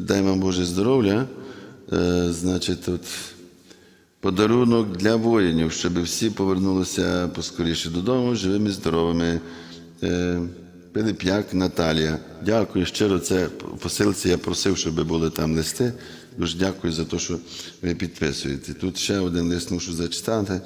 дай вам Боже здоров'я. Е, Значить, тут подарунок для воїнів, щоб всі повернулися поскоріше додому, живими, здоровими. Е, Пилип'як Наталія. Дякую щиро. Це посилці я просив, щоб були там листи. Дуже дякую за те, що ви підписуєте. Тут ще один лист мушу зачитати.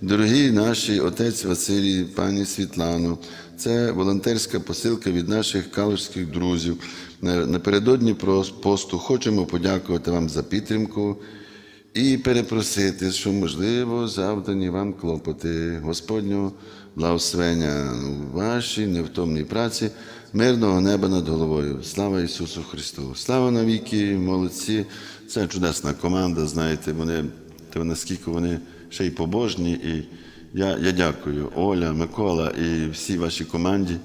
Дорогі наші отець Василій, пані Світлано, це волонтерська посилка від наших калужських друзів. Напередодні посту хочемо подякувати вам за підтримку і перепросити, що можливо завдані вам клопоти Господнього благословення у вашій невтомній праці, мирного неба над головою. Слава Ісусу Христу! Слава навіки, молодці! Це чудесна команда. Знаєте, вони наскільки вони ще й побожні. І я, я дякую Оля, Микола і всій вашій команді.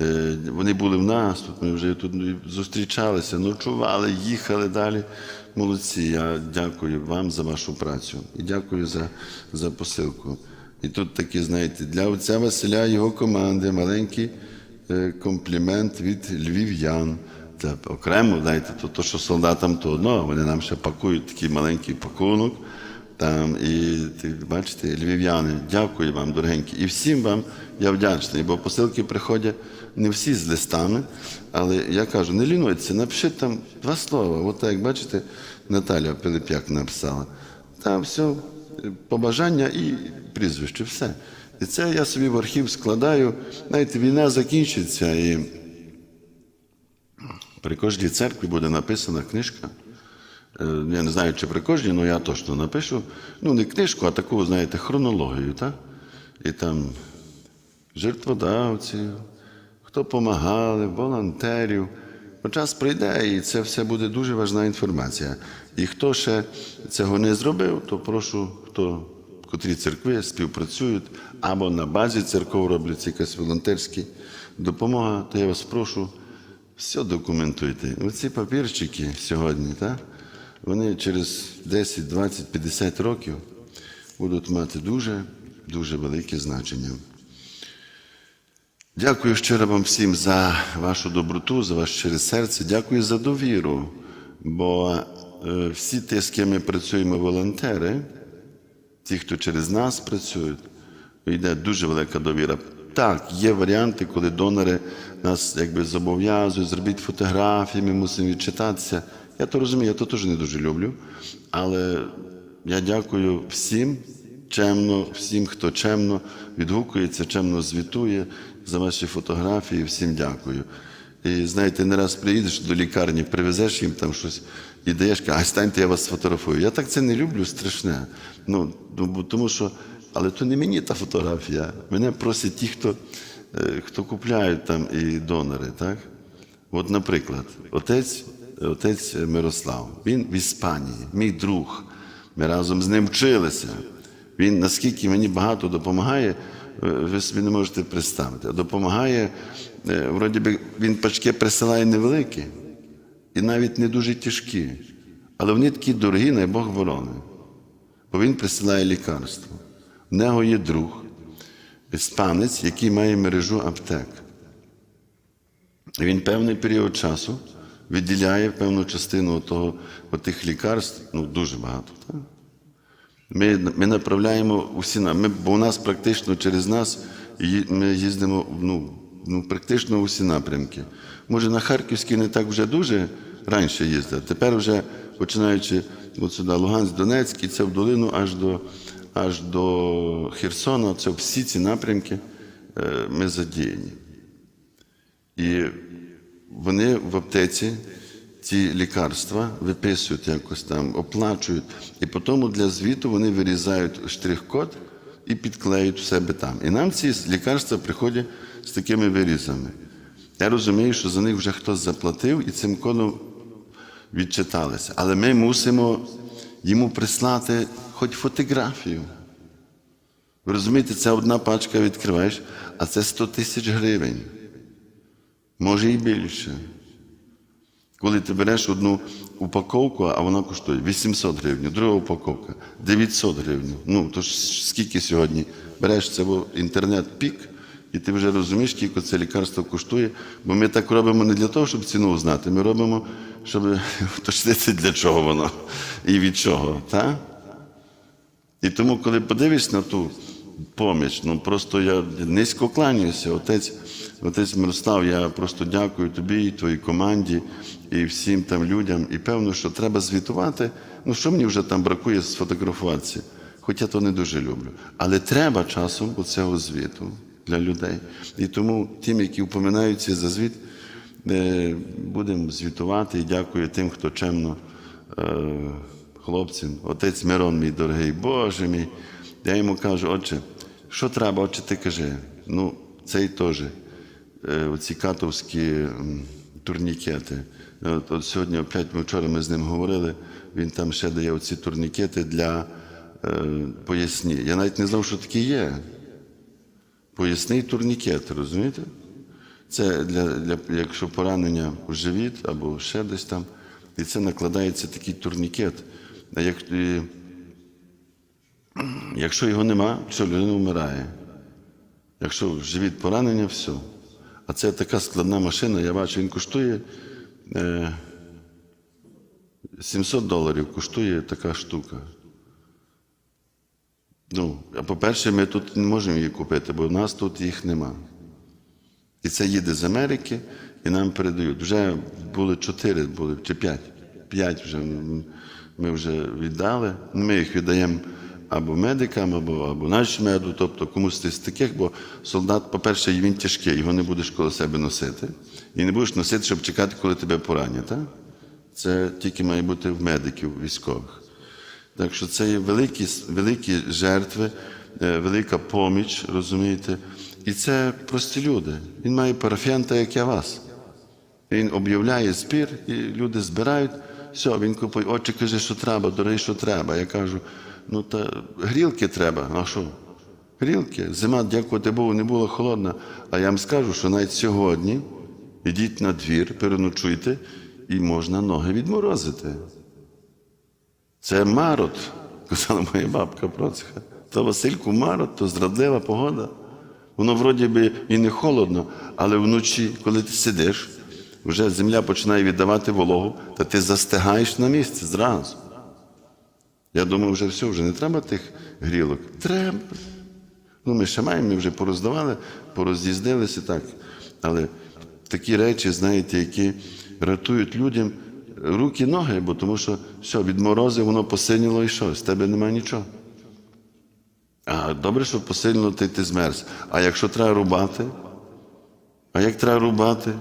Е, Вони були в нас, тут ми вже тут зустрічалися, ночували, їхали далі. Молодці. Я дякую вам за вашу працю і дякую за, за посилку. І тут такі, знаєте, для отця Василя і його команди маленький е, комплімент від львів'ян. Це окремо, знаєте, то, то, що солдатам, то одно, вони нам ще пакують такий маленький пакунок. Там, і бачите, львів'яни, дякую вам, дорогенькі. І всім вам я вдячний, бо посилки приходять не всі з листами, але я кажу, не лінуйтеся, напишіть там два слова. От як бачите, Наталя Пилип'як написала. Там все, побажання і прізвище, все. І це я собі в архів складаю. Знаєте, війна закінчиться, і при кожній церкві буде написана книжка. Е, Я не знаю, чи при кожній, але я точно напишу. Ну, не книжку, а таку, знаєте, хронологію, так? І там жертводавці, хто допомагали, волонтерів. Бо час прийде, і це все буде дуже важна інформація. І хто ще цього не зробив, то прошу, хто, котрі церкви співпрацюють або на базі церков роблять якась волонтерська допомога, то я вас прошу, все документуйте. Оці папірчики сьогодні, так? Вони через 10, 20, 50 років будуть мати дуже, дуже велике значення. Дякую щиро вам всім за вашу доброту, за ваше щире серце. Дякую за довіру. Бо е, всі ті, з ким ми працюємо, волонтери, ті, хто через нас працюють, йде дуже велика довіра. Так, є варіанти, коли донори нас якби зобов'язують, зробіть фотографії, ми мусимо відчитатися. Я то розумію, я то теж не дуже люблю. Але я дякую всім чемно, всім, хто чемно відгукується, чемно звітує за ваші фотографії. Всім дякую. І знаєте, не раз приїдеш до лікарні, привезеш їм там щось і даєш, кажеш, а станьте, я вас сфотографую. Я так це не люблю, страшне. Ну, ну, тому що, але то не мені та фотографія. Мене просять ті, хто, е, хто купляють там і донори. Так? От, наприклад, отець, отець Мирослав, він в Іспанії, мій друг. Ми разом з ним вчилися. Він наскільки мені багато допомагає, ви собі не можете представити. Допомагає, е, вроді би, він пачки присилає невеликі і навіть не дуже тяжкі. Але вони такі дорогі, най Бог ворони. Бо він присилає лікарство. В нього є друг, іспанець, який має мережу аптек. Він певний період часу виділяє певну частину того, тих лікарств, ну дуже багато. Так? Ми, ми направляємо усі ми, бо у нас практично через нас ми їздимо ну, ну, практично усі напрямки. Може, на Харківський не так вже дуже раніше їздили. Тепер вже починаючи от сюди, Луганськ, Донецьк, і це в долину аж до, аж до Херсона, це всі ці напрямки е, ми задіяні. І вони в аптеці ці лікарства виписують якось там, оплачують, і потім для звіту вони вирізають штрих-код і підклеюють в себе там. І нам ці лікарства приходять з такими вирізами. Я розумію, що за них вже хтось заплатив і цим кодом відчиталися. Але ми мусимо йому прислати хоч фотографію. Ви розумієте, це одна пачка відкриваєш, а це 100 тисяч гривень. Може і більше. Коли ти береш одну упаковку, а вона коштує 800 гривень, друга упаковка 900 гривень. Ну, то ж скільки сьогодні береш це в інтернет-пік, і ти вже розумієш, скільки це лікарство коштує. Бо ми так робимо не для того, щоб ціну знати. Ми робимо, щоб уточнити, для чого воно і від чого. Так? І тому, коли подивишся на ту поміч, ну просто я низько кланяюся. Отець, отець Мирослав, я просто дякую тобі і твоїй команді, і всім там людям. І певно, що треба звітувати. Ну, що мені вже там бракує сфотографуватися? Хоча то не дуже люблю. Але треба часом оцього звіту для людей. І тому тим, які впоминаються за звіт, е, будемо звітувати і дякую тим, хто чемно. е, хлопцям, отець Мирон, мій дорогий, Боже мій. Я йому кажу, отче, що треба, отче, ти кажи. Ну, цей теж, оці катовські турнікети. От, от сьогодні, опять ми вчора ми з ним говорили, він там ще дає оці турнікети для е, поясні. Я навіть не знав, що таке є. Поясний турнікет, розумієте? Це для, для якщо поранення в живіт або ще десь там, і це накладається такий турнікет. Як, якщо його нема, все, людина вмирає. Якщо живіт поранення, все. А це така складна машина, я бачу, він коштує е, 700 доларів коштує така штука. Ну, а по-перше, ми тут не можемо її купити, бо в нас тут їх нема. І це їде з Америки, і нам передають. Вже були чотири, були, чи п'ять. П'ять вже ми вже віддали. Ми їх віддаємо або медикам, або, або нашому меду, тобто комусь з таких, бо солдат, по-перше, він тяжкий, його не будеш коло себе носити. І не будеш носити, щоб чекати, коли тебе поранять. Так? Це тільки має бути в медиків військових. Так що це є великі, великі жертви, е, велика поміч, розумієте? І це прості люди. Він має парафіян, так як я вас. Він об'являє збір, і люди збирають. Все, він купує, отче каже, що треба, дорогий, що треба. Я кажу, ну та грілки треба. А що? Грілки. Зима, дякувати Богу, не була холодна. А я вам скажу, що навіть сьогодні йдіть на двір, переночуйте, і можна ноги відморозити. Це марот, казала моя бабка Процеха. То Васильку марот, то зрадлива погода. Воно вроді би і не холодно, але вночі, коли ти сидиш, вже земля починає віддавати вологу, та ти застигаєш на місці зразу. Я думаю, вже все, вже не треба тих грілок. Треба. Ну, ми ще маємо, ми вже пороздавали, пороз'їздилися так. Але такі речі, знаєте, які рятують людям руки, ноги, бо тому що все, від морози воно посиніло і що, з тебе немає нічого. А добре, що посильно ти, ти змерз. А якщо треба рубати, а як треба рубати?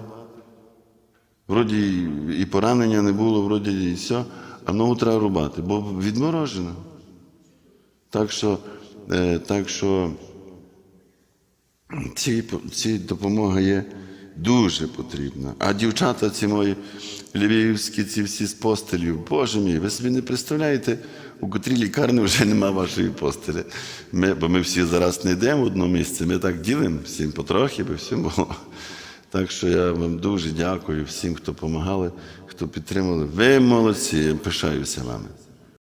Вроді і- поранення не було, вроді і все, а ногу треба рубати, бо відморожено. Так що, е, так що ці, ці допомога є дуже потрібна. А дівчата, ці мої львівські, ці всі з постелів, Боже мій, ви собі не представляєте, у котрій лікарні вже нема вашої постелі. Ми, бо ми всі зараз не йдемо в одно місце, ми так ділимо всім потрохи, би всім було. Так що я вам дуже дякую всім, хто допомагали, хто підтримали. Ви молодці, я пишаюся вами.